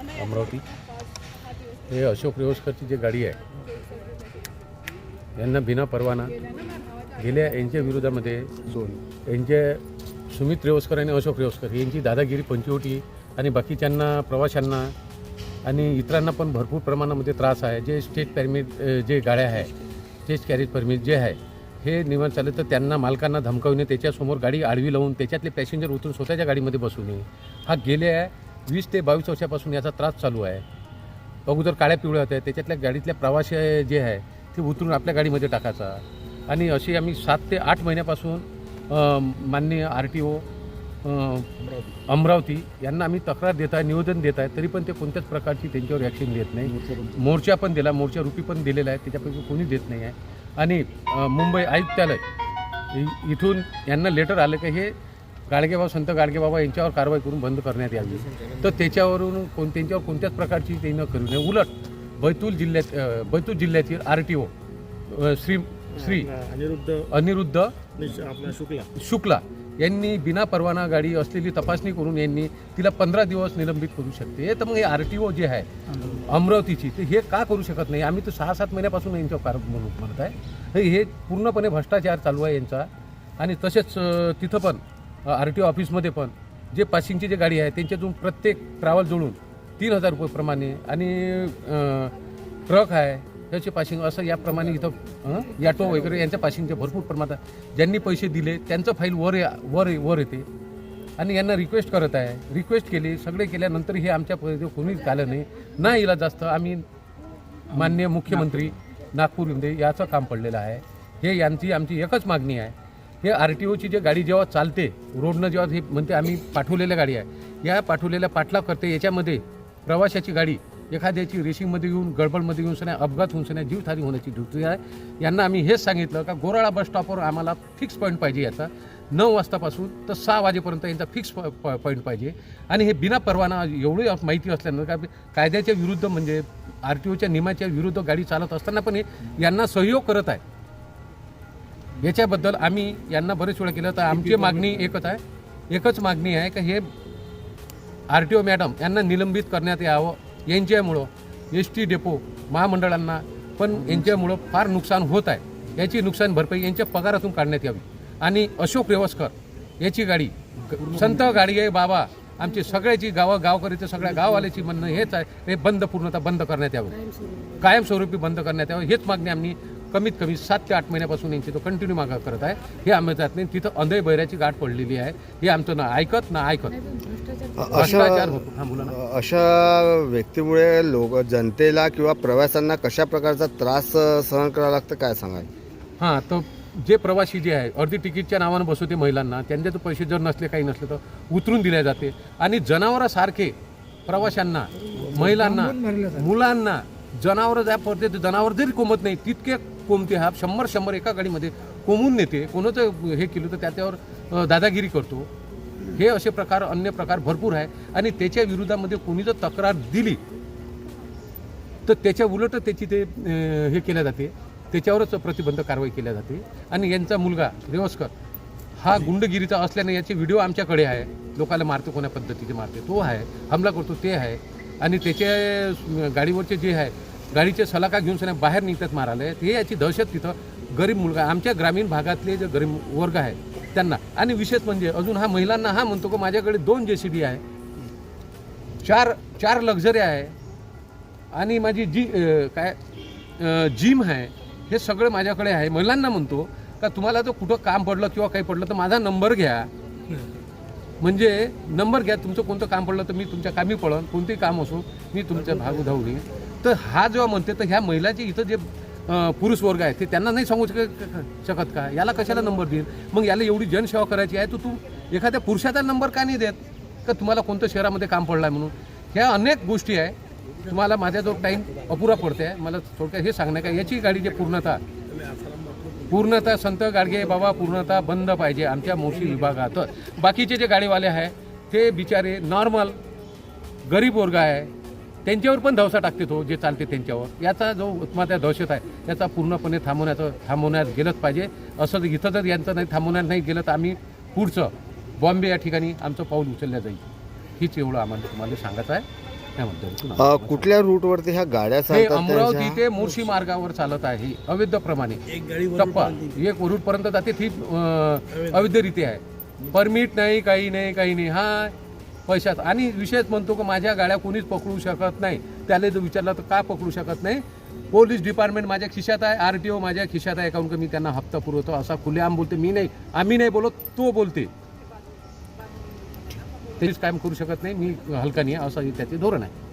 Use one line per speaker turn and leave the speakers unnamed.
अमरावती. हे अशोक रेवस्करची जी गाडी आहे यांना बिना परवाना गेल्या यांच्या विरोधामध्ये यांचे सुमित रेवस्कर आणि अशोक रेवस्कर यांची दादागिरी पंचवटी आणि बाकीच्यांना प्रवाशांना आणि इतरांना पण भरपूर प्रमाणामध्ये त्रास आहे. जे स्टेट परमिट जे गाड्या आहे स्टेट कॅरेज परमिट जे आहे हे निवांत चालत तर त्यांना मालकांना धमकावणे त्याच्यासमोर गाडी आडवी लावून त्याच्यातले पॅसेंजर उतरून स्वतःच्या गाडीमध्ये बसू नये. हा गेल्या वीस ते बावीस वर्षापासून याचा त्रास चालू आहे. अगोदर काळ्या पिवळ्या होत्या त्याच्यातल्या गाडीतल्या प्रवासी जे आहे ते उतरून आपल्या गाडीमध्ये टाकायचा. आणि अशी आम्ही सात ते आठ महिन्यापासून माननीय आर टी ओ अमरावती यांना आम्ही तक्रार देत आहे निवेदन देत आहे तरी पण ते कोणत्याच प्रकारची त्यांच्यावर ॲक्शन देत नाही. मोर्चा पण दिला मोर्चा रुपी पण दिलेला आहे त्याच्यापैकी कोणी देत नाही आहे. आणि मुंबई आयुक्तालय इ- इथून यांना लेटर आलं की हे गाडगेबाबा संत गाडगेबाबा यांच्यावर कारवाई करून बंद करण्यात यावी. तर त्याच्यावरून कोण त्यांच्यावर कोणत्याच प्रकारची ते न करू नये. उलट बैतूल जिल्ह्यात बैतूल जिल्ह्यातील R T O Shri Shri
Aniruddh
Aniruddh
Shukla.
Shukla यांनी बिना परवाना गाडी असलेली तपासणी करून यांनी तिला पंधरा दिवस निलंबित करू शकते. तर मग हे आर टी ओ जे आहे अमरावतीची ते हे का करू शकत नाही? आम्ही तर सहा सात महिन्यापासून यांच्यावर कार म्हणत आहे. हे- हे पूर्णपणे भ्रष्टाचार चालू आहे यांचा. आणि तसेच तिथं पण आर टी ओ ऑफिसमध्ये पण जे पासिंगची जे गाडी आहे त्यांच्यातून प्रत्येक ट्रॅव्हल जोडून तीन हजार रुपयेप्रमाणे आणि ट्रक आहे त्याचे पासिंग असं याप्रमाणे इथं याटो वगैरे यांच्या पासिंगचे भरपूर प्रमाणात ज्यांनी पैसे दिले त्यांचं फाईल वर या- वर वर येते. आणि यांना रिक्वेस्ट करत आहे. रिक्वेस्ट केली सगळे केल्यानंतर हे आमच्या कोणीच आलं नाही. ना इला जास्त आम्ही माननीय मुख्यमंत्री नागपूरमध्ये याचं काम पडलेलं आहे. हे यांची आमची एकच मागणी आहे. हे आर टी ओची जी गाडी जेव्हा चालते रोडनं जेव्हा हे म्हणते आम्ही पाठवलेल्या गाडी आहे या पाठवलेल्या पाठलाग करते याच्यामध्ये प्रवाशाची गाडी एखाद्याची रेसिंगमध्ये येऊन गडबडमध्ये येऊन सण्या अपघात होऊन सण्या जीवथारी होण्याची धुती आहे. यांना आम्ही हेच सांगितलं का गोराळा बस स्टॉपवर आम्हाला फिक्स पॉईंट पाहिजे याचा. नऊ वाजतापासून तर सहा वाजेपर्यंत यांचा फिक्स पॉईंट पाहिजे. आणि हे बिना परवाना एवढी माहिती असल्यानं का कायद्याच्या विरुद्ध म्हणजे आर टी ओच्या नियमाच्या विरुद्ध गाडी चालत असताना पण हे यांना सहयोग करत आहे. याच्याबद्दल आम्ही यांना बरेच वेळा केलं. तर आमची मागणी एकच आहे. एकच मागणी आहे की हे आर टी ओ मॅडम यांना निलंबित करण्यात यावं. यांच्यामुळं एस टी डेपो महामंडळांना पण यांच्यामुळं फार नुकसान होत आहे. याची नुकसान भरपाई यांच्या पगारातून काढण्यात यावी. आणि अशोक रेवस्कर याची गाडी संत गाडी आहे बाबा आमची सगळ्याची गावं गावकरीचं सगळ्या गाववाल्याची म्हणणं हेच आहे. हे बंद पूर्णतः बंद करण्यात यावं. कायमस्वरूपी बंद करण्यात यावं. हेच मागणी आम्ही कमीत कमी सात ते आठ महिन्यापासून यांची तो कंटिन्यू मागा करत आहे. हे आम्ही जात नाही तिथं अंधय बैराची गाठ पडलेली आहे. हे आमचं ना ऐकत ना ऐकत.
अशा अशा व्यक्तीमुळे लोक जनतेला किंवा प्रवाशांना कशा प्रकारचा त्रास सहन करावा लागतं काय सांगाल?
हां तर जे प्रवासी जे आहे अर्धी तिकीटच्या नावानं बसवते महिलांना त्यांचे तर पैसे जर नसले काही नसले तर उतरून दिले जाते. आणि जनावरासारखे प्रवाशांना महिलांना मुलांना जनावरं ज्या पडते ते जनावर जरी कोंबत नाही तितके कोंबते हा. शंभर शंभर एका गाडीमध्ये कोंबून नेते. कोणाचं हे केलं तर त्याच्यावर दादागिरी करतो. हे असे प्रकार अन्य प्रकार भरपूर आहे. आणि त्याच्या विरोधामध्ये कोणी जर तक्रार दिली तर त्याच्या उलट त्याची ते हे केल्या जाते. त्याच्यावरच प्रतिबंध कारवाई केल्या जाते. आणि यांचा मुलगा रेवस्कर हा गुंडगिरीचा असल्याने याचे व्हिडिओ आमच्याकडे आहे. लोकांना मारतो कोण्या पद्धतीचे मारते तो आहे. हमला करतो ते आहे. आणि त्याचे गाडीवरचे जे आहे गाडीचे सलाका घेऊन सगळ्या बाहेर निघतात मारायला. हे याची दहशत तिथं गरीब मुलगा आमच्या ग्रामीण भागातले जे गरीब वर्ग आहे त्यांना. आणि विशेष म्हणजे अजून हा महिलांना हा म्हणतो की माझ्याकडे दोन जे सी बी आहे. चार चार लक्झरी आहे. आणि माझी जी काय जिम आहे हे सगळं माझ्याकडे आहे. महिलांना म्हणतो का तुम्हाला जर कुठं काम पडलं किंवा काही पडलं तर माझा नंबर घ्या. म्हणजे नंबर घ्या तुमचं कोणतं काम पडलं तर मी तुमच्या कामी पळन कोणतेही काम असो मी तुमचा भाग उधावू घेईन तर हा जेव्हा म्हणते तर ह्या महिलाचे इथं जे पुरुष वर्ग आहे ते त्यांना नाही सांगू शकत का? याला कशाला नंबर देईल मग याला एवढी जनसेवा करायची आहे तर तू एखाद्या पुरुषाचा नंबर का नाही देत? का तुम्हाला कोणतं शहरामध्ये काम पडलं आहे म्हणून? ह्या अनेक गोष्टी आहे. तुम्हाला माझा जो टाईम अपुरा पडते आहे मला थोडक्यात हे सांगणं का याची गाडी जे पूर्णतः पूर्णतः संत गाडगे बाबा पूर्णतः बंद पाहिजे आमच्या मोशी विभागात. बाकीचे जे गाडीवाले आहे ते बिचारे नॉर्मल गरीब वर्ग आहे. त्यांच्यावर पण धवसा टाकते तो जे चालते त्यांच्यावर. याचा जो उत्मात्या दहशत आहे त्याचा पूर्णपणे थांबवण्याचं थांबवण्यात गेलंच पाहिजे. असं इथं जर यांचं नाही थांबवण्यात नाही गेलं तर आम्ही पुढचं बॉम्बे या ठिकाणी आमचं पाऊल उचललं जाईल. हीच एवढं आम्हाला तुम्हाला सांगायचं आहे. त्याबद्दल
अ, कुठल्या रूटवरती ह्या गाड्या
हे
चालतात
अमरावती? ते मोर्शी मार्गावर चालत आहे. अवैधप्रमाणे टप्पा. एक वरुड पर्यंत जाते ती अवैधरित्या आहे. परमिट नाही काही नाही काही नाही. हा पैशात. आणि विशेष म्हणतो की माझ्या गाड्या कोणीच पकडू शकत नाही. त्याला जर विचारलं तर का पकडू शकत नाही? पोलीस डिपार्टमेंट माझ्या खिशात आहे आर टी ओ माझ्या खिशात आहे. काऊन का मी त्यांना हप्ता पुरवतो? असा खुलेआम बोलते. मी नाही आम्ही नाही बोलत तो बोलते. तेच कायम करू शकत नाही. मी हलका नाही आहे, असं त्याचे धोरण आहे.